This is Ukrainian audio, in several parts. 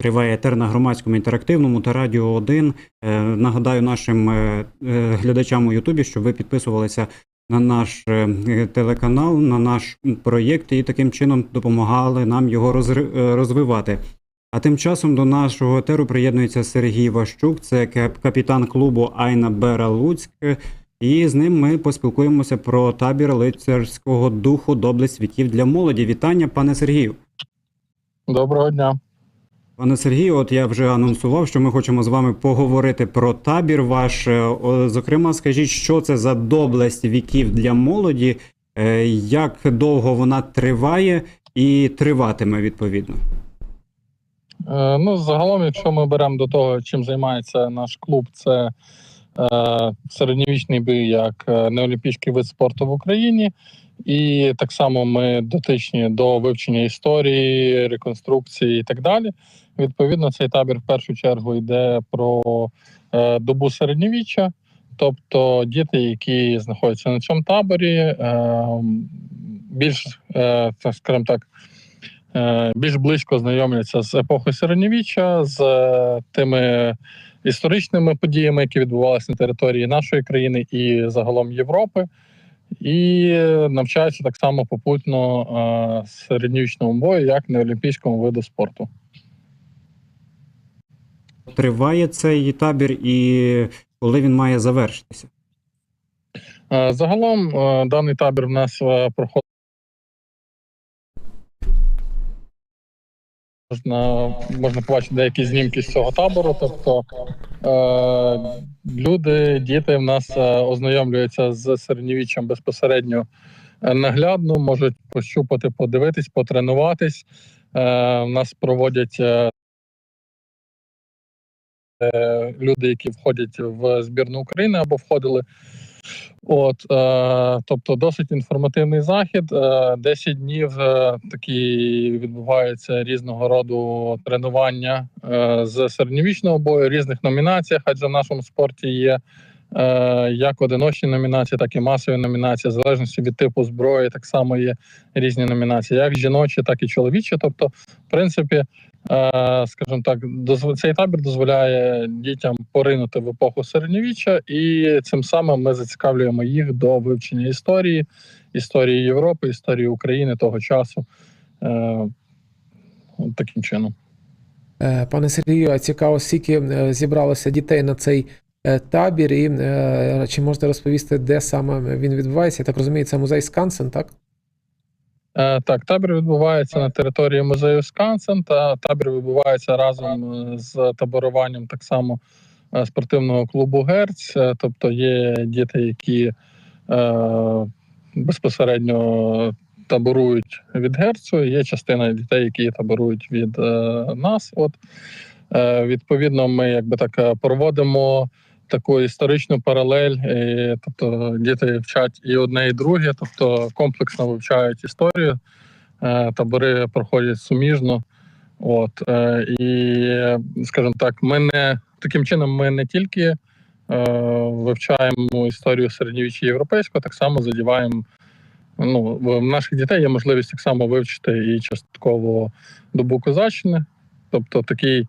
Триває етер на громадському інтерактивному та радіо 1. Е, Нагадаю нашим е, е, глядачам у Ютубі, щоб ви підписувалися на наш телеканал, на наш проєкт і таким чином допомагали нам його розвивати. А тим часом до нашого етеру приєднується Сергій Ващук, це капітан клубу Айна Бера Луцьк. І з ним ми поспілкуємося про табір лицарського духу доблесть віків для молоді. Вітання, пане Сергію. Доброго дня. Пане Сергію, от я вже анонсував, що ми хочемо з вами поговорити про табір ваш. Е, Зокрема, скажіть, що це за доблесть віків для молоді, е, як довго вона триває і триватиме відповідно. Е, ну, загалом, якщо ми беремо до того, чим займається наш клуб, це е, середньовічний бій як неолімпійський вид спорту в Україні. І так само ми дотичні до вивчення історії, реконструкції і так далі. Відповідно, цей табір в першу чергу йде про е, добу середньовіччя, тобто діти, які знаходяться на цьому таборі, е, більш, так скажімо так, е, більш близько знайомляться з епохою середньовіччя, з тими історичними подіями, які відбувалися на території нашої країни і загалом Європи, і навчаються так само попутно середньовічному бою, як на олімпійському виду спорту. Триває цей табір і коли він має завершитися? Е, Загалом е, даний табір в нас е, проходить. Можна, можна побачити деякі знімки з цього табору. Тобто е, люди, діти в нас ознайомлюються з середньовіччям безпосередньо наглядно, можуть пощупати, подивитись, потренуватись. Е, в нас проводять люди, які входять в збірну України або входили. От, е, тобто досить інформативний захід. Е, 10 днів е, такі відбуваються різного роду тренування е, з середньовічного бою, різних номінаціях, адже в нашому спорті є як одиночні номінації, так і масові номінації, в залежності від типу зброї, так само є різні номінації, як жіночі, так і чоловічі. Тобто, в принципі, е, скажімо так, цей табір дозволяє дітям поринути в епоху середньовіччя, і цим самим ми зацікавлюємо їх до вивчення історії, історії Європи, історії України того часу. Е, таким чином. Е, Пане Сергію, а цікаво, скільки е, зібралося дітей на цей е, табір, і е, чи можете розповісти, де саме він відбувається? Я так розумію, це музей Скансен, так? Е, Так, табір відбувається на території музею Скансен, та табір відбувається разом е, з таборуванням так само е, спортивного клубу Герц. Е, Тобто є діти, які е, безпосередньо таборують від Герцу, є частина дітей, які таборують від е, нас. От е, відповідно, ми якби так е, проводимо таку історичну паралель. І, тобто діти вчать і одне, і друге, тобто комплексно вивчають історію. Е, Табори проходять суміжно. От е, і, скажімо так, ми не таким чином ми не тільки е, вивчаємо історію середньовіччя європейського, так само задіваємо. Ну, в наших дітей є можливість так само вивчити і частково добу козаччини, тобто такий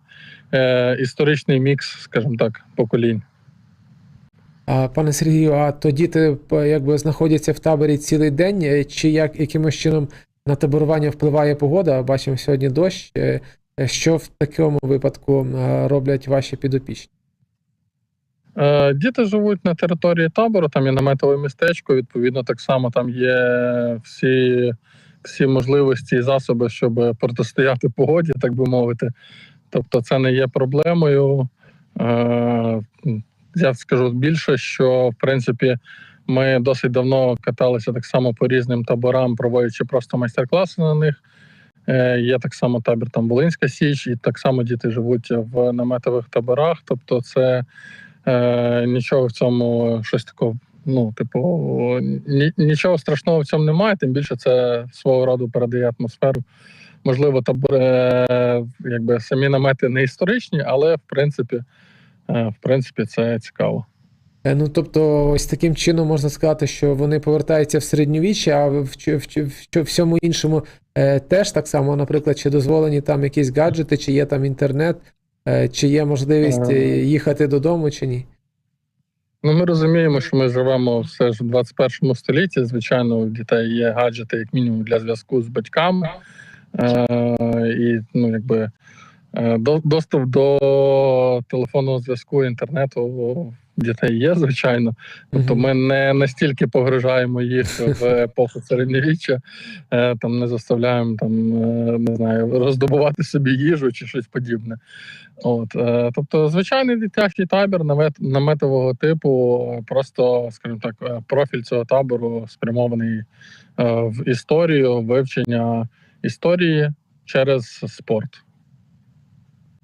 е, історичний мікс, скажімо так, поколінь. Пане Сергію, а то діти якби знаходяться в таборі цілий день, е, чи як якимось чином на таборування впливає погода? Бачимо сьогодні дощ. Е, е, Що в такому випадку роблять ваші підопічні? Діти живуть на території табору, там є наметове містечко. Відповідно, так само там є всі, всі можливості і засоби, щоб протистояти погоді, так би мовити. Тобто, це не є проблемою. Я скажу більше, що в принципі ми досить давно каталися так само по різним таборам, проводячи просто майстер-класи на них. Е, Є так само табір там Волинська Січ, і так само діти живуть в наметових таборах. Тобто, це е, нічого в цьому щось такого. Ну, типу, ні, нічого страшного в цьому немає, тим більше це свого роду передає атмосферу. Можливо, табори, е, якби самі намети не історичні, але в принципі, в принципі, це цікаво. Е, Ну, тобто, ось таким чином можна сказати, що вони повертаються в середньовіччя, а в, в, в, в, всьому іншому е, теж так само, наприклад, чи дозволені там якісь гаджети, чи є там інтернет, е, чи є можливість е, Е. їхати додому, чи ні. Ну, ми розуміємо, що ми живемо все ж у 21 столітті. Звичайно, у дітей є гаджети, як мінімум, для зв'язку з батьками. Е, і ну, якби е, доступ до телефонного зв'язку інтернету у дітей є, звичайно. Тобто ми не настільки погружаємо їх в епоху середньовіччя, е, там не заставляємо там, е, не знаю, роздобувати собі їжу чи щось подібне. От, е, тобто, звичайний дитячий табір намет, наметового типу, е, просто, скажімо так, е, профіль цього табору спрямований е, в історію, вивчення історії через спорт.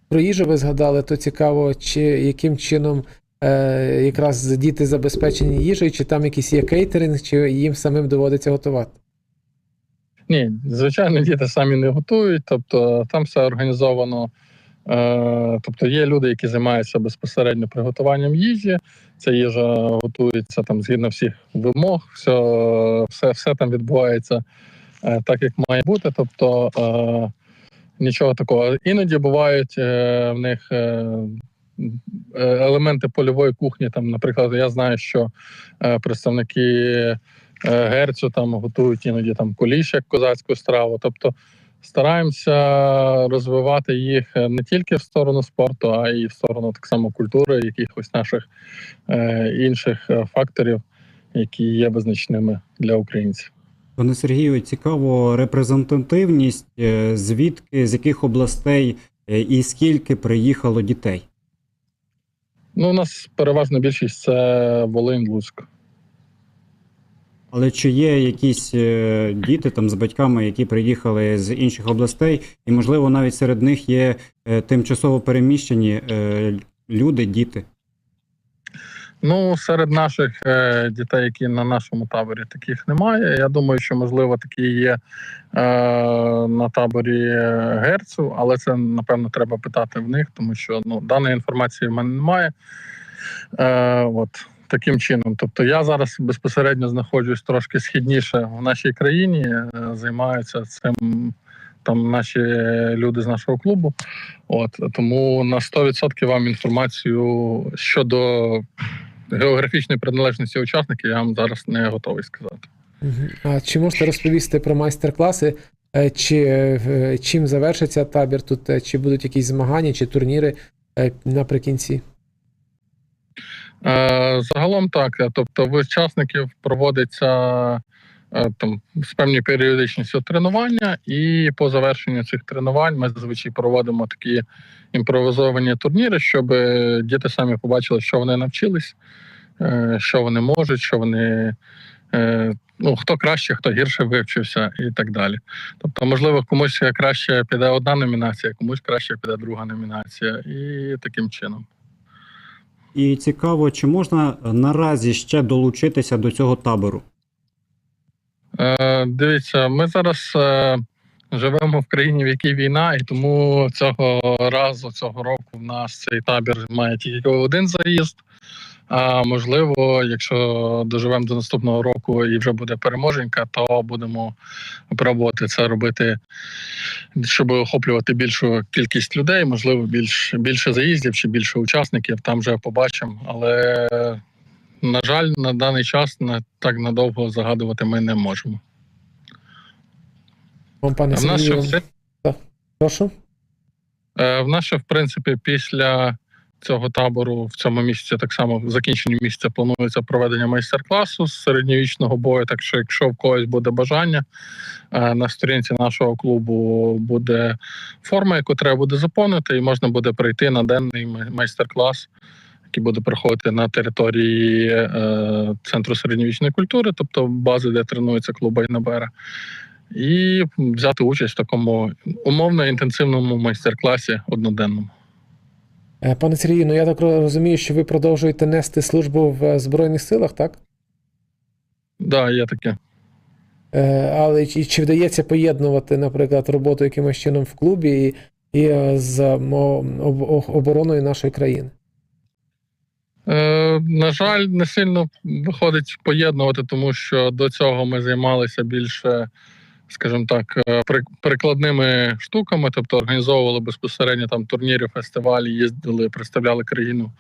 Про їжу ви згадали, то цікаво, чи яким чином е, якраз діти забезпечені їжею, чи там якийсь є кейтеринг, чи їм самим доводиться готувати. Ні, звичайно, діти самі не готують, тобто там все організовано. Е, тобто є люди, які займаються безпосередньо приготуванням їжі. Ця їжа готується там згідно всіх вимог, все, все, все там відбувається е, так, як має бути. Тобто е, нічого такого. Іноді бувають е, в них е, е, елементи польової кухні. Там, наприклад, я знаю, що представники герцю там готують іноді там куліш як козацьку страву. Тобто стараємося розвивати їх не тільки в сторону спорту, а й в сторону так само культури, якихось наших інших факторів, які є визначними для українців. Пане Сергію, цікаво репрезентативність, е, звідки, з яких областей е, і скільки приїхало дітей. Ну, у нас переважна більшість це Волинь, Луцьк. Але чи є якісь е, діти там з батьками, які приїхали з інших областей, і можливо навіть серед них є тимчасово переміщені люди, діти? Ну, серед наших е, дітей, які на нашому таборі, таких немає. Я думаю, що можливо такі є е, на таборі герцу, але це напевно треба питати в них, тому що ну, даної інформації в мене немає. Е, от таким чином. Тобто я зараз безпосередньо знаходжусь трошки східніше в нашій країні, е, займаються цим. Там наші люди з нашого клубу, от тому на 100% вам інформацію щодо географічної приналежності учасників я вам зараз не готовий сказати. А чи можете розповісти про майстер-класи? Е, Чи е, чим завершиться табір тут? Е, Чи будуть якісь змагання, чи турніри е, наприкінці? Е, загалом так. е, Тобто, в учасників проводиться е, там з певною періодичністю тренування, і по завершенню цих тренувань ми зазвичай проводимо такі імпровізовані турніри, щоб е, діти самі побачили, що вони навчились, е, що вони можуть, що вони. е, Ну, хто краще, хто гірше вивчився, і так далі. Тобто, можливо, комусь краще піде одна номінація, комусь краще піде друга номінація, і таким чином. І цікаво, чи можна наразі ще долучитися до цього табору? Е, дивіться, ми зараз е, живемо в країні, в якій війна, і тому цього разу, цього року, в нас цей табір має тільки один заїзд. А можливо, якщо доживемо до наступного року і вже буде переможенька, то будемо пробувати це робити, щоб охоплювати більшу кількість людей, можливо, більш, більше заїздів чи більше учасників. Там вже побачимо. Але на жаль, на даний час на так надовго загадувати ми не можемо. Вам, пане в нас ще все прошу. Е, В нас ще, в принципі, після цього табору в цьому місяці так само в закінченні місяця планується проведення майстер-класу з середньовічного бою. Так що, якщо в когось буде бажання, е, на сторінці нашого клубу буде форма, яку треба буде заповнити, і можна буде прийти на денний майстер-клас. Який буде проходити на території е, центру середньовічної культури, тобто бази, де тренується клуб Айнабера, і взяти участь в такому умовно інтенсивному майстер-класі одноденному. Е, Пане Сергію, ну я так розумію, що ви продовжуєте нести службу в е, Збройних силах, так? Да, є таке. Е, Але чи, чи вдається поєднувати, наприклад, роботу якимось чином в клубі і, і з обороною нашої країни? Е, на жаль, не сильно виходить поєднувати, тому що до цього ми займалися більше, скажімо так, е, прикладними штуками, тобто організовували безпосередньо там турніри, фестивалі, їздили, представляли країну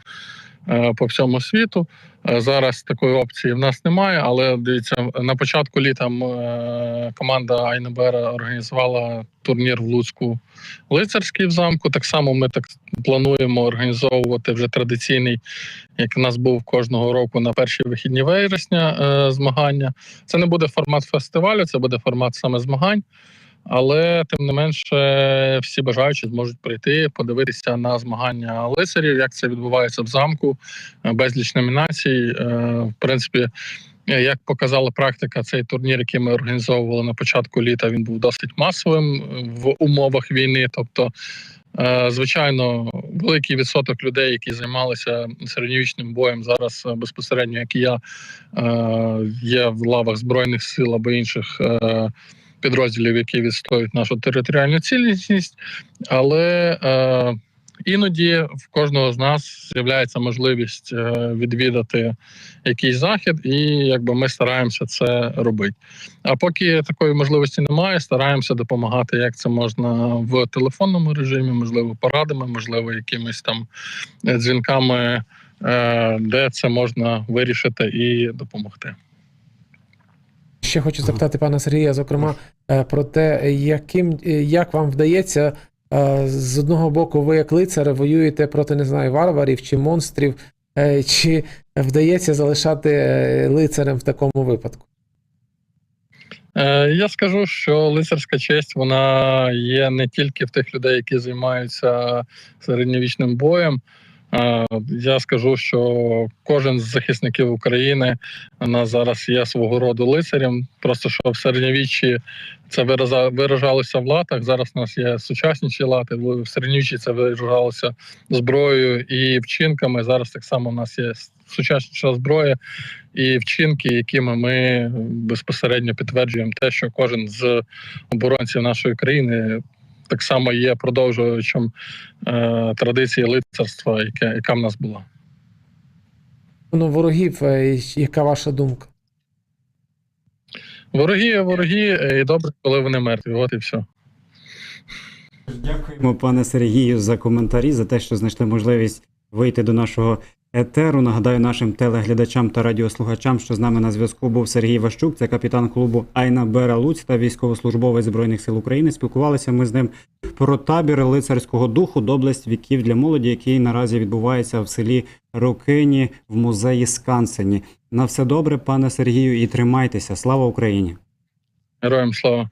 по всьому світу. Е, Зараз такої опції в нас немає, але дивіться, на початку літа е, команда Айнебера організувала турнір в Луцьку лицарський в замку. Так само ми так плануємо організовувати вже традиційний, як у нас був кожного року на перші вихідні вересня е, змагання. Це не буде формат фестивалю, це буде формат саме змагань. Але тим не менше, всі бажаючі зможуть прийти, подивитися на змагання лицарів, як це відбувається в замку, е, безліч номінацій. Е, В принципі, е, як показала практика, цей турнір, який ми організовували на початку літа, він був досить масовим в умовах війни. Тобто, звичайно, великий відсоток людей, які займалися середньовічним боєм, зараз безпосередньо, як і я, є в лавах збройних сил або інших. Підрозділів, які відстоюють нашу територіальну цілісність, але е, іноді в кожного з нас з'являється можливість е, відвідати якийсь захід, і якби ми стараємося це робити. А поки такої можливості немає, стараємося допомагати, як це можна в телефонному режимі, можливо, порадами, можливо, якимись там е, дзвінками, е, де це можна вирішити і допомогти. Ще хочу запитати пана Сергія, зокрема, е, про те, яким, е, як вам вдається е, з одного боку, ви як лицар воюєте проти не знаю, варварів чи монстрів, чи вдається залишати лицарем в такому випадку? Я скажу, що лицарська честь вона є не тільки в тих людей, які займаються середньовічним боєм. Е, Я скажу, що кожен з захисників України у нас зараз є свого роду лицарем. Просто що в середньовіччі це виражалося в латах. Зараз у нас є сучасніші лати. В середньовіччі це виражалося зброєю і вчинками. Зараз так само у нас є сучасніша зброя і вчинки, якими ми безпосередньо підтверджуємо те, що кожен з оборонців нашої країни так само є продовжувачем е, традиції лицарства, яке, яка в нас була. Ну, ворогів, е, яка ваша думка? Вороги вороги, е, і добре, коли вони мертві. От і все. Дякуємо, пане Сергію, за коментарі, за те, що знайшли можливість вийти до нашого етеру. Нагадаю нашим телеглядачам та радіослухачам, що з нами на зв'язку був Сергій Ващук, це капітан клубу Айна Бера Луць та військовослужбовець Збройних сил України. Спілкувалися ми з ним про табір лицарського духу, доблесть віків для молоді, який наразі відбувається в селі Рокині в музеї Скансені. На все добре, пане Сергію, і тримайтеся. Слава Україні! Героям слава.